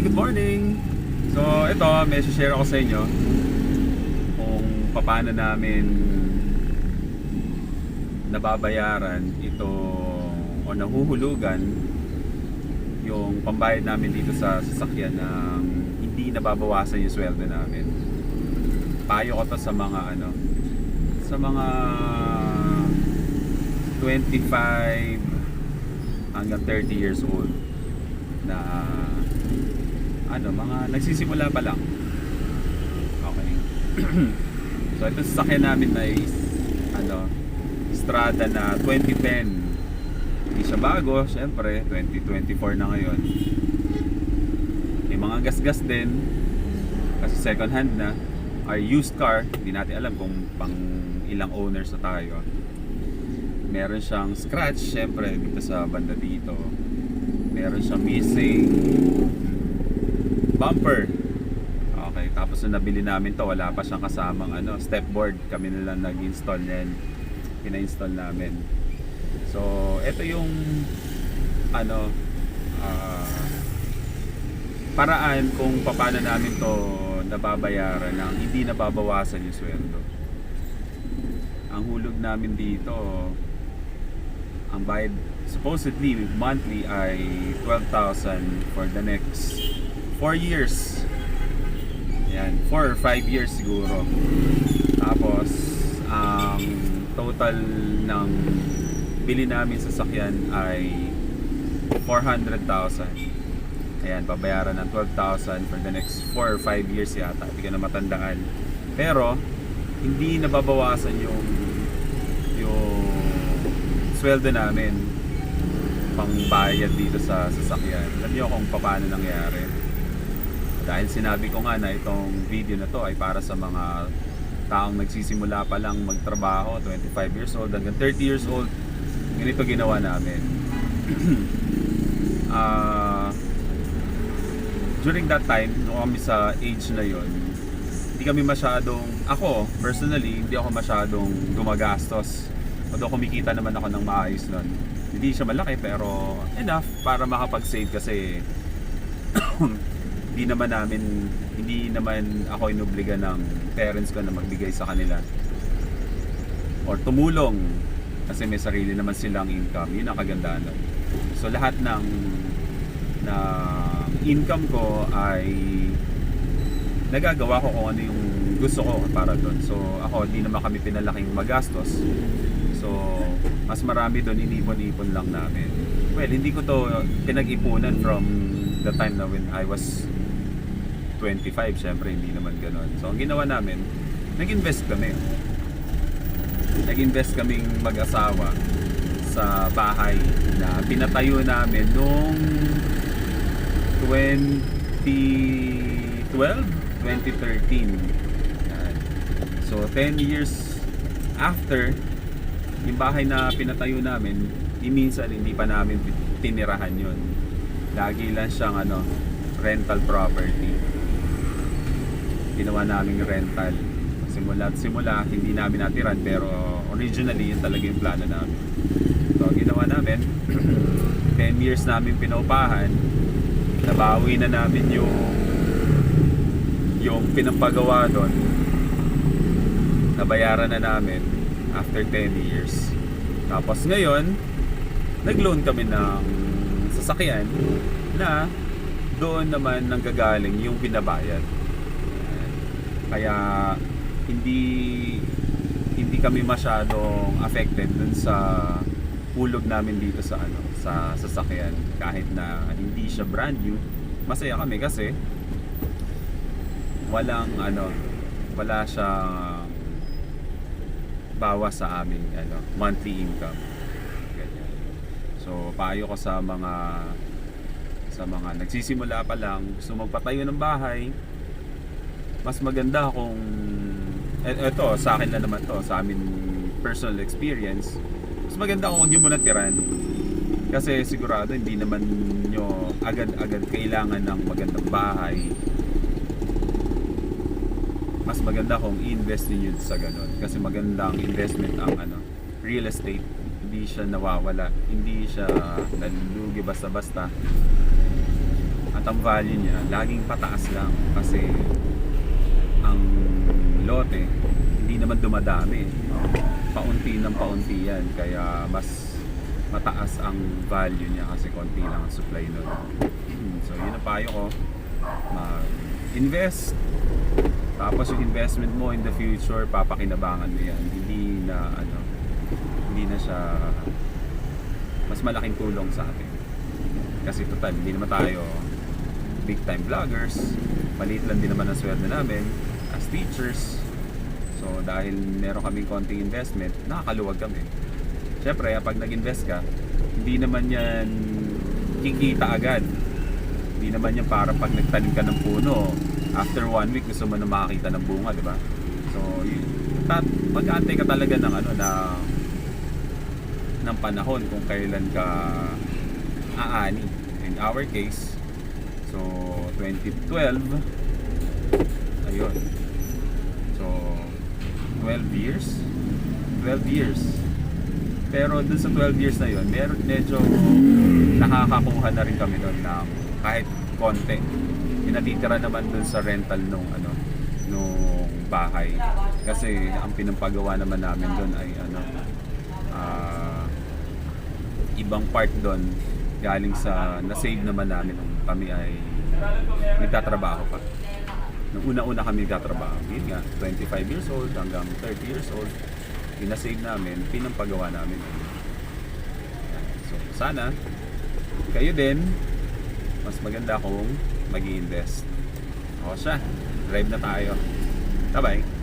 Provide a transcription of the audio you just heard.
morning, good morning! So, ito, may share ako sa inyo kung paano namin nababayaran ito o nahuhulugan yung pambayad namin dito sa sasakyan ng hindi nababawasan yung sweldo namin. Payo ko to sa mga ano, sa mga 25 hanggang 30 years old na ano, mga nagsisimula pa lang. Okay. so ito sasakyan namin ay ano, Strada na 2010. Hindi siya bago, syempre, 2024 na ngayon. May mga gasgas din kasi second hand na our used car, hindi natin alam kung pang ilang owners na tayo. Meron siyang scratch, syempre, dito sa banda dito. Meron siyang missing bumper. Okay, tapos nung nabili namin to, wala pa siyang kasamang ano, step board. Kami na lang nag-install niyan. Pina-install namin. So, ito yung ano ah, paraan kung paano namin to nababayaran ng hindi nababawasan yung sweldo. Ang hulog namin dito, ang bayad supposedly monthly ay 12,000 for the next 4 years. Yan, 4 or 5 years siguro. Tapos, ang total ng bili namin sa sakyan ay 400,000. Ayan, babayaran ng 12,000 for the next 4 or 5 years yata. Hindi ko na matandaan. Pero, hindi nababawasan yung yung sweldo namin pangbayad dito sa sasakyan. Alam niyo kung paano nangyari. Dahil sinabi ko nga na itong video na to ay para sa mga taong nagsisimula pa lang magtrabaho, 25 years old hanggang 30 years old. Ganito ginawa namin. Ah during that time, nung kami sa age na yon, hindi kami masyadong, ako personally, hindi ako masyadong gumagastos. Although kumikita naman ako ng maayos nun. Hindi siya malaki pero enough para makapag-save kasi hindi naman namin, hindi naman ako inubliga ng parents ko na magbigay sa kanila. Or tumulong kasi may sarili naman silang income. Yun ang kagandahan nun. So lahat ng na income ko ay nagagawa ko kung ano yung gusto ko para doon. So ako, hindi naman kami pinalaking magastos. So mas marami doon inipon-ipon lang namin. Well, hindi ko to pinag-ipunan from the time na when I was 25. Syempre, hindi naman ganon. So ang ginawa namin, nag-invest kami. Nag-invest kaming mag-asawa sa bahay na pinatayo namin nung 2012, 2013. Yan. So 10 years after yung bahay na pinatayo namin, di minsan hindi pa namin tinirahan yun. Lagi lang siyang ano, rental property. Ginawa namin rental. Simula at simula, hindi namin natiran pero originally yun talaga yung plano namin. So, ginawa namin, 10 years namin pinaupahan, nabawi na namin yung yung pinampagawa doon, nabayaran na namin after 10 years. Tapos ngayon, nag-loan kami ng sasakyan na doon naman nanggagaling yung binabayad. Kaya hindi hindi kami masyadong affected dun sa hulog namin dito sa ano sa sasakyan. Kahit na hindi siya brand new masaya kami kasi walang ano wala siyang bawas sa aming ano monthly income. Ganyan. So payo ko sa mga sa mga nagsisimula pa lang gusto magpatayo ng bahay mas maganda kung eto sa akin na naman to sa amin personal experience mas maganda kung huwag nyo muna tiran kasi sigurado hindi naman nyo agad-agad kailangan ng magandang bahay. Mas maganda kung i-invest niyo sa ganun. Kasi magandang investment ang ano real estate. Hindi siya nawawala. Hindi siya nalulugi basta-basta. At ang value niya laging pataas lang. Kasi ang lote hindi naman dumadami. Paunti ng paunti yan kaya mas mataas ang value niya kasi konti lang ang supply nun. So yun ang payo ko. Mag-invest. Tapos yung investment mo in the future papakinabangan mo yan. Hindi na ano hindi na siya mas malaking tulong sa atin. Kasi total hindi naman tayo big time vloggers. Maliit lang din naman ang sweldo namin as teachers. So dahil meron kaming konting investment nakakaluwag kami. Syempre pag nag-invest ka hindi naman yan kikita agad. Hindi naman yan para pag nagtanim ka ng puno after one week gusto mo na makakita ng bunga di ba? So yun. Mag-aantay ka talaga ng ano na ng panahon kung kailan ka aani. In our case so 2012 ayun. So 12 years? 12 years. Pero dun sa 12 years na yun meron medyo nakakakuha na rin kami doon ng kahit konti. Yung naman dun sa rental nung ano nung bahay. Kasi ang pinampagawa naman namin doon ay ano ah, ibang part doon galing sa na-save naman namin nung kami ay nagtatrabaho pa. Nung una-una kami nagtatrabaho, yun nga, 25 years old hanggang 30 years old, yung na-save namin, pinampagawa namin. So, sana, kayo din, mas maganda kung mag invest O siya, drive na tayo. Bye-bye.